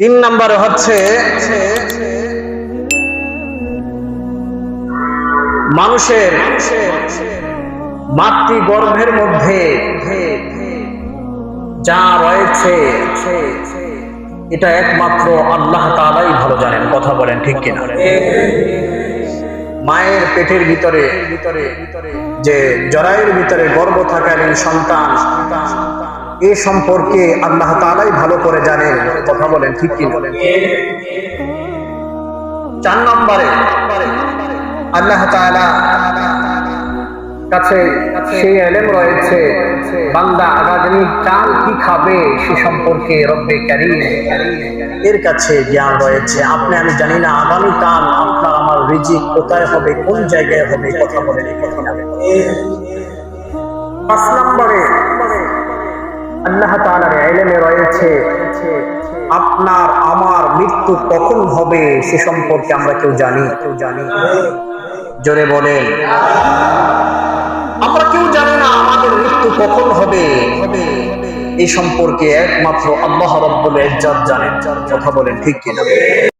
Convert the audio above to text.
তিন নম্বরে হচ্ছে মানুষের মাতৃ গর্ভের মধ্যে যা রয়েছে, এটা একমাত্র আল্লাহ তাআলাই ভালো জানেন, কথা বলেন ঠিক কিনা? মায়ের পেটের ভিতরে ভিতরে ভিতরে যে জরায়ুর ভিতরে গর্ভ থাকালীন সন্তান এ সম্পর্কে আল্লাহ তাআলাই ভালো করে জানেন কথা বলেন, ঠিক কি বলেন চার নম্বরে, আল্লাহ তাআলা কাছে সেই এলেম রয়েছে, বান্দা আগামী কাল কি খাবে সে সম্পর্কে রব্বে এর কাছে জ্ঞান রয়েছে। আপনি, আমি জানি না আগামী কাল আপনার আমার রিজিক কোথায় হবে, কোন জায়গায় হবে, কথা বলেন কথা পাঁচ নম্বরে আল্লাহ এলেমে রয়েছে। আপনার, আমার মৃত্যু কখন হবে সে সম্পর্কে আমরা কেউ জানি। কেউ জানি জোরে বলেন। আমরা কেউ জানি না আমাদের মৃত্যু কখন হবে হবে। এই সম্পর্কে একমাত্র আল্লাহ রব্বুল ইজ্জত জানেন। কথা বলেন ঠিক কিনা?